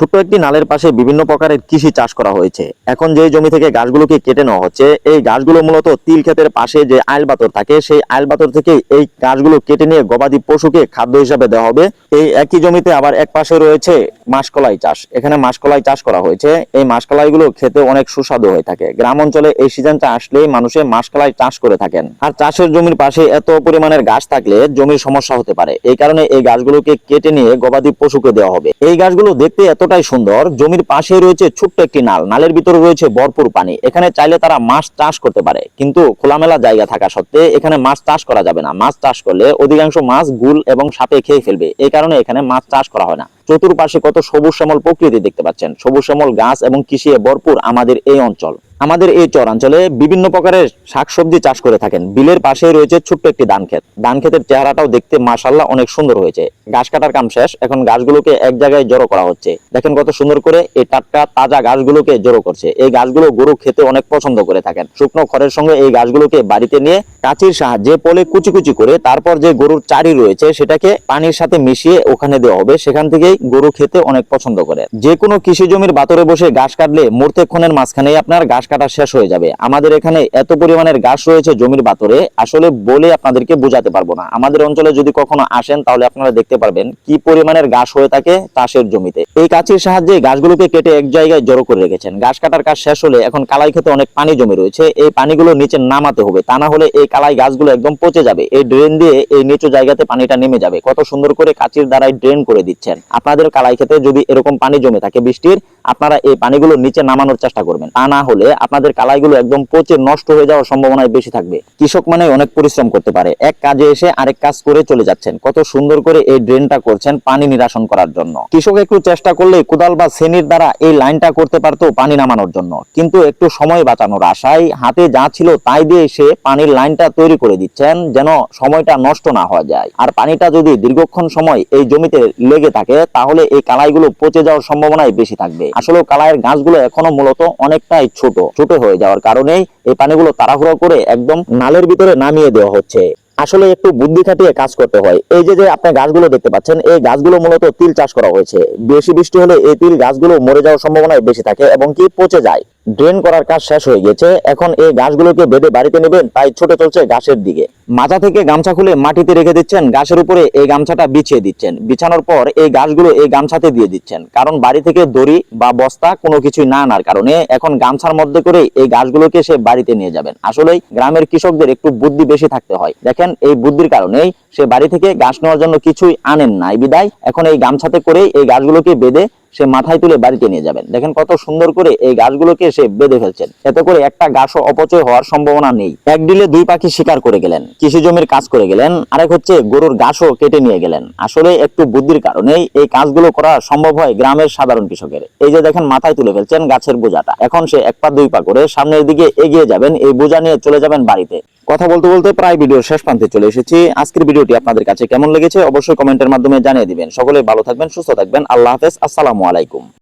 ছোট্ট একটি নালের পাশে বিভিন্ন প্রকারের কৃষি চাষ করা হয়েছে। এখন যে জমি থেকে গাছগুলোকে কেটে নেওয়া হচ্ছে, এই গাছগুলো মূলত তিল ক্ষেতের পাশে যে আইল বাতর থাকে, সেই আইল বাতর থেকে এই গাছগুলো কেটে নিয়ে গবাদি পশুকে খাদ্য হিসাবে দেওয়া হবে। এই একই জমিতে আবার এক পাশে রয়েছে মাসকলাই চাষ। এখানে মাসকলাই চাষ করা হয়েছে। এই মাসকলাইগুলো খেতে অনেক সুস্বাদু হয়ে থাকে। গ্রাম অঞ্চলে এই সিজনটা আসলেই মানুষে মাসকলাই চাষ করে থাকেন। আর চাষের জমির পাশে এত পরিমাণের গাছ থাকলে জমির সমস্যা হতে পারে। এই কারণে এই গাছগুলোকে কেটে নিয়ে গবাদি পশুকে দেওয়া হবে। এই গাছগুলো দেখতে এতটাই সুন্দর, জমির পাশে রয়েছে ছোট্ট একটি নাল। নালের ভিতরে রয়েছে ভরপুর পানি। এখানে চাইলে তারা মাছ চাষ করতে পারে। কিন্তু খোলামেলা জায়গা থাকা সত্ত্বে এখানে মাছ চাষ করা যাবে না। মাছ চাষ করলে অধিকাংশ মাছ গুল এবং সাপে খেয়ে ফেলবে। এই কারণে এখানে মাছ চাষ করা হয় না। চতুর্পাশে কত সবুজ শ্যামল প্রকৃতি দেখতে পাচ্ছেন। সবুজ শ্যামল গাছ এবং কৃষি ভরপুর আমাদের এই অঞ্চল। আমাদের এই চরাঞ্চলে বিভিন্ন প্রকারের শাকসবজি চাষ করে থাকেন। বিলের পাশে রয়েছে ছোট্ট একটি ধান ক্ষেত। ধান ক্ষেতের চেহারাটাও দেখতে মাশাল্লাহ অনেক সুন্দর হয়েছে। গাছ কাটার কাম শেষ, এখন গাছগুলোকে এক জায়গায় জড়ো করা হচ্ছে। দেখেন কত সুন্দর করে এই টাটকা তাজা গাছগুলোকে জড়ো করছে। এই গাছগুলো গরু খেতে অনেক পছন্দ করে থাকেন। শুকনো খড়ের সঙ্গে এই গাছগুলোকে বাড়িতে নিয়ে কাঁচির সাহায্যে পলে কুচি কুচি করে তারপর যে গরুর চারি রয়েছে সেটাকে পানির সাথে মিশিয়ে ওখানে দেওয়া হবে। সেখান থেকেই গরু খেতে অনেক পছন্দ করে। যে কোনো কৃষি জমির বাতরে বসে গাছ কাটলে মুহূর্তেক্ষণের মাঝখানেই আপনার ঘাস কাটা শেষ হয়ে যাবে। আমাদের এখানে এত পরিমাণের গাছ রয়েছে জমির বাতরে আসলে বলে আপনাদেরকে বোঝাতে পারব না। আমাদের অঞ্চলে যদি কখনো আসেন, তাহলে আপনারা দেখতে পারবেন কি পরিমাণের ঘাস হয়ে থাকে চাষের জমিতে। এই কাঁচির সাহায্যে গাছগুলোকে কেটে এক জায়গায় জড়ো করে রেখেছেন। গাছ কাটার কাজ শেষ হলে এখন কালাই খেতে অনেক পানি জমে রয়েছে। এই পানিগুলো নিচে নামাতে হবে। তা না হলে এই কালাই গাছগুলো একদম পচে যাবে। এই ড্রেন দিয়ে এই নিচু জায়গাতে পানিটা নেমে যাবে। কত সুন্দর করে কাঁচির দ্বারাই ড্রেন করে দিচ্ছেন। আপনাদের কালাই খেতে যদি এরকম পানি জমে থাকে বৃষ্টির আপনারা এই পানিগুলো নিচে নামানোর চেষ্টা করবেন। তা না হলে আপনাদের কালাইগুলো একদম পচে নষ্ট হয়ে যাওয়ার সম্ভাবনায় বেশি থাকবে। কৃষক মানে অনেক পরিশ্রম করতে পারে। এক কাজে এসে আরেক কাজ করে চলে যাচ্ছেন। কত সুন্দর করে এই ড্রেনটা করছেন পানি নিরাসন করার জন্য। কৃষক একটু চেষ্টা করলে কোদাল বা সেনির দ্বারা এই লাইনটা করতে পারতো পানি নামানোর জন্য। কিন্তু একটু সময় বাঁচানোর আশায় হাতে যা ছিল তাই দিয়ে সে পানির লাইনটা তৈরি করে দিচ্ছেন যেন সময়টা নষ্ট না হওয়া যায়। আর পানিটা যদি দীর্ঘক্ষণ সময় এই জমিতে লেগে থাকে, তাহলে এই কালাইগুলো পচে যাওয়ার সম্ভাবনাই বেশি থাকবে। আসলে কালাইয়ের গাছগুলো এখনও মূলত অনেকটাই ছোট ছোট হয়ে যাওয়ার কারণেই এই পানিগুলো তাড়াহুড়ো করে একদম নালের ভিতরে নামিয়ে দেওয়া হচ্ছে। আসলে একটু বুদ্ধি খাটিয়ে কাজ করতে হয়। এই যে যে আপনি গাছগুলো দেখতে পাচ্ছেন, এই গাছগুলো মূলত তিল চাষ করা হয়েছে। বেশি বৃষ্টি হলে এই তিল গাছগুলো মরে যাওয়ার সম্ভাবনা বেশি থাকে এবং কি পচে যায়। ড্রেন করার কাজ শেষ হয়ে গেছে। এখন এই গাছগুলোকে বেঁধে বাড়িতে নেবেন, তাই ছোট চলছে গাছের দিকে। মাথা থেকে গামছা খুলে মাটিতে রেখে দিচ্ছেন, গাছের উপরে এই গামছাটা বিছিয়ে দিচ্ছেন। বিছানোর পর এই গাছগুলো এই গামছাতে দিয়ে দিচ্ছেন। কারণ বাড়ি থেকে দড়ি বা বস্তা কোনো কিছুই না আনার কারণে এখন গামছার মধ্যে করে এই গাছগুলোকে সে বাড়িতে নিয়ে যাবেন। আসলেই গ্রামের কৃষকদের একটু বুদ্ধি বেশি থাকতে হয়। দেখেন, এই বুদ্ধির কারণেই সে বাড়ি থেকে গাছ নেওয়ার জন্য কিছুই আনেন নাই। বিদায়, এখন এই গামছাতে করেই এই গাছগুলোকে বেঁধে সে মাথায় তুলে বাড়িতে নিয়ে যাবেন। দেখেন কত সুন্দর করে এই গাছগুলোকে সে বেঁধে ফেলছেন। এতে করে একটা গাছও অপচয় হওয়ার সম্ভাবনা নেই। এক ডিলে দুই পাখি শিকার করে গেলেন, কৃষি জমির কাজ করে গেলেন, আরেক হচ্ছে গরুর ঘাসও কেটে নিয়ে গেলেন। আসলে একটু বুদ্ধির কারণেই এই কাজগুলো করা সম্ভব হয় গ্রামের সাধারণ কৃষকের। এই যে দেখেন মাথায় তুলে ফেলছেন গাছের বোঝাটা। এখন সে এক পা দুই পা করে সামনের দিকে এগিয়ে যাবেন, এই বোঝা নিয়ে চলে যাবেন বাড়িতে। কথা বলতে বলতে প্রায় ভিডিওর শেষ প্রান্তে চলে এসেছি। আজকের ভিডিওটি আপনাদের কাছে কেমন লেগেছে অবশ্যই কমেন্টের মাধ্যমে জানিয়ে দিবেন। সকলে ভালো থাকবেন, সুস্থ থাকবেন। আল্লাহ হাফেজ। আসসালামু আলাইকুম।